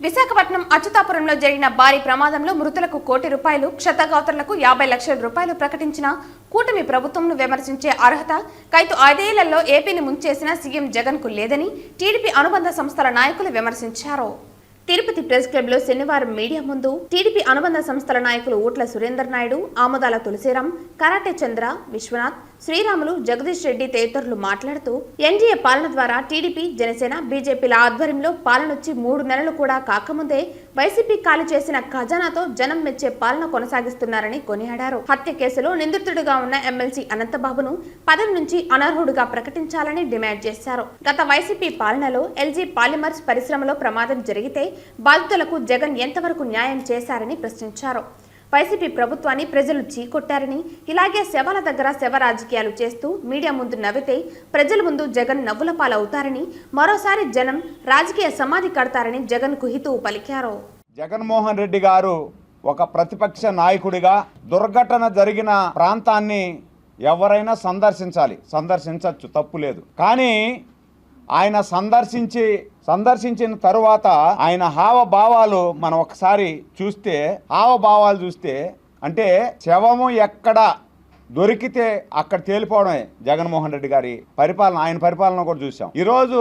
విశాఖపట్నం అచ్యుతాపురంలో జరిగిన భారీ ప్రమాదంలో మృతులకు కోటి రూపాయలు క్షతగాత్రులకు యాభై లక్షల రూపాయలు ప్రకటించిన కూటమి ప్రభుత్వంను విమర్శించే అర్హత కైతు ఐదేళ్ళలో ఏపీని ముంచేసిన సీఎం జగన్కు లేదని టీడీపీ అనుబంధ సంస్థల నాయకులు విమర్శించారు. తిరుపతి ప్రెస్ క్లబ్లో శనివారం మీడియా ముందు టీడీపీ అనుబంధ సంస్థల నాయకులు ఊట్ల సురేందర్ నాయుడు ఆముదాల తులసిరాం కరాటే చంద్ర విశ్వనాథ్ శ్రీరాములు జగదీష్ రెడ్డి తదితరులు మాట్లాడుతూ ఎన్డీఏ పాలన ద్వారా టీడీపీ జనసేన బీజేపీల ఆధ్వర్యంలో పాలనొచ్చి మూడు నెలలు కూడా కాకముందే వైసీపీ ఖాళీ చేసిన ఖజానాతో జనం మెచ్చే పాలన కొనసాగిస్తున్నారని కొనియాడారు. హత్య కేసులో నిందితుడిగా ఉన్న ఎమ్మెల్సీ అనంతబాబును పదవి నుంచి అనర్హుడిగా ప్రకటించాలని డిమాండ్ చేశారు. గత వైసీపీ పాలనలో ఎల్జీ పాలిమర్స్ పరిశ్రమలో ప్రమాదం జరిగితే బాధితులకు జగన్ ఎంతవరకు న్యాయం చేశారని ప్రశ్నించారు. వైసీపీ ప్రభుత్వాన్ని ప్రజలు చీకొట్టారని ఇలాగే శవాల దగ్గర శవ రాజకీయాలు చేస్తూ మీడియా ముందు నవ్వితే ప్రజల ముందు జగన్ నవ్వుల పాలవుతారని మరోసారి జనం రాజకీయ సమాధి కడతారని జగన్కు పలికారు. జగన్మోహన్ రెడ్డి గారు ఒక ప్రతిపక్ష నాయకుడిగా దుర్ఘటన జరిగిన ప్రాంతాన్ని ఎవరైనా సందర్శించాలి. సందర్శించవచ్చు తప్పు లేదు. కానీ ఆయన సందర్శించి సందర్శించిన తరువాత ఆయన హావభావాలు మనం ఒకసారి చూస్తే హావభావాలు చూస్తే అంటే శవము ఎక్కడ దొరికితే అక్కడ తేలిపోవడమే జగన్మోహన్ రెడ్డి గారి పరిపాలన ఆయన పరిపాలన కూడా చూసాం. ఈరోజు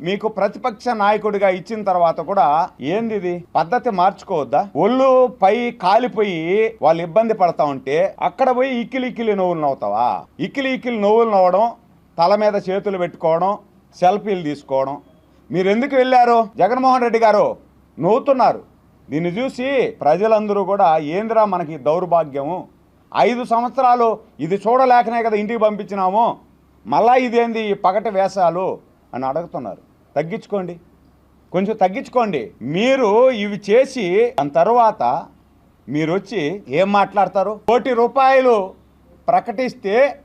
మీకు ప్రతిపక్ష నాయకుడిగా ఇచ్చిన తర్వాత కూడా ఏంది ఇది? పద్ధతి మార్చుకోవద్దా? ఒళ్ళు పై కాలిపోయి వాళ్ళు ఇబ్బంది పడతా ఉంటే అక్కడ పోయి ఇక్కిలి ఇక్కిలి నవ్వులు నవ్వుతావా? ఇక్కిలి ఇక్కిలి నవ్వులు నవ్వడం తల మీద చేతులు పెట్టుకోవడం సెల్ఫీలు తీసుకోవడం. మీరు ఎందుకు వెళ్ళారు? జగన్మోహన్ రెడ్డి గారు నవ్వుతున్నారు. దీన్ని చూసి ప్రజలందరూ కూడా ఏందిరా మనకి దౌర్భాగ్యము? ఐదు సంవత్సరాలు ఇది చూడలేకనే కదా ఇంటికి పంపించినాము. మళ్ళా ఇదేంది ఈ పగటి వేషాలు? అని అడుగుతున్నారు. తగ్గించుకోండి. కొంచెం తగ్గించుకోండి. మీరు ఇవి చేసి దాని తర్వాత మీరు వచ్చి ఏం మాట్లాడతారు? కోటి రూపాయలు ప్రకటిస్తే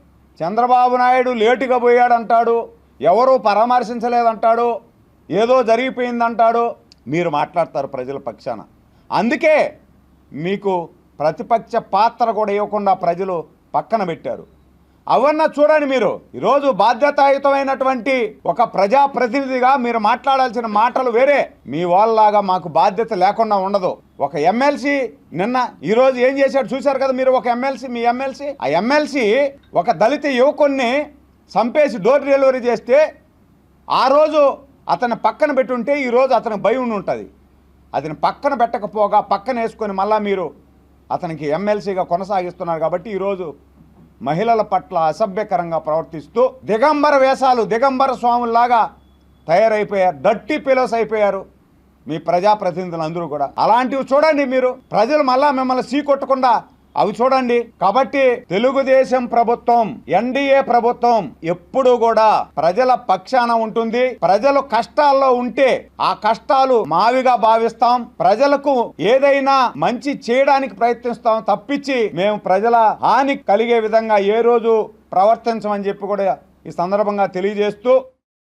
చంద్రబాబు నాయుడు లేటుగా పోయాడంటాడు. ఎవరు పరామర్శించలేదంటాడు ఏదో జరిగిపోయిందంటాడు మీరు మాట్లాడతారు ప్రజల పక్షాన. అందుకే మీకు ప్రతిపక్ష పాత్ర కూడా ఇవ్వకుండా ప్రజలు పక్కన పెట్టారు. అవన్న చూడండి మీరు ఈరోజు బాధ్యతాయుతమైనటువంటి ఒక ప్రజాప్రతినిధిగా మీరు మాట్లాడాల్సిన మాటలు వేరే. మీ వాళ్ళలాగా మాకు బాధ్యత లేకుండా ఉండదు. ఒక ఎమ్మెల్సీ నిన్న ఈరోజు ఏం చేశాడు చూశారు కదా మీరు ఒక ఎమ్మెల్సీ మీ ఎమ్మెల్సీ? ఆ ఎమ్మెల్సీ ఒక దళిత యువకుణ్ణి చంపేసి డోర్ డెలివరీ చేస్తే ఆ రోజు అతను పక్కన పెట్టుంటే ఈరోజు అతనికి భయం ఉండి ఉంటుంది అతను పక్కన పెట్టకపోగా పక్కన వేసుకొని మళ్ళా మీరు అతనికి ఎమ్మెల్సీగా కొనసాగిస్తున్నారు కాబట్టి ఈరోజు మహిళల పట్ల అసభ్యకరంగా ప్రవర్తిస్తూ దిగంబర వేషాలు దిగంబర స్వాముల్లాగా తయారైపోయారు. డట్టి పిలోస్ అయిపోయారు. మీ ప్రజాప్రతినిధులు అందరూ కూడా. అలాంటివి చూడండి మీరు. ప్రజలు మళ్ళా మిమ్మల్ని సీకొట్టకుండా అవి చూడండి. కాబట్టి తెలుగుదేశం ప్రభుత్వం ఎన్డీఏ ప్రభుత్వం ఎప్పుడు కూడా ప్రజల పక్షాన ఉంటుంది. ప్రజలు కష్టాల్లో ఉంటే ఆ కష్టాలు మావిగా భావిస్తాం. ప్రజలకు ఏదైనా మంచి చేయడానికి ప్రయత్నిస్తాం. తప్పించి మేము ప్రజల హాని కలిగే విధంగా ఏ రోజు ప్రవర్తించమని చెప్పి కూడా ఈ సందర్భంగా తెలియజేస్తూ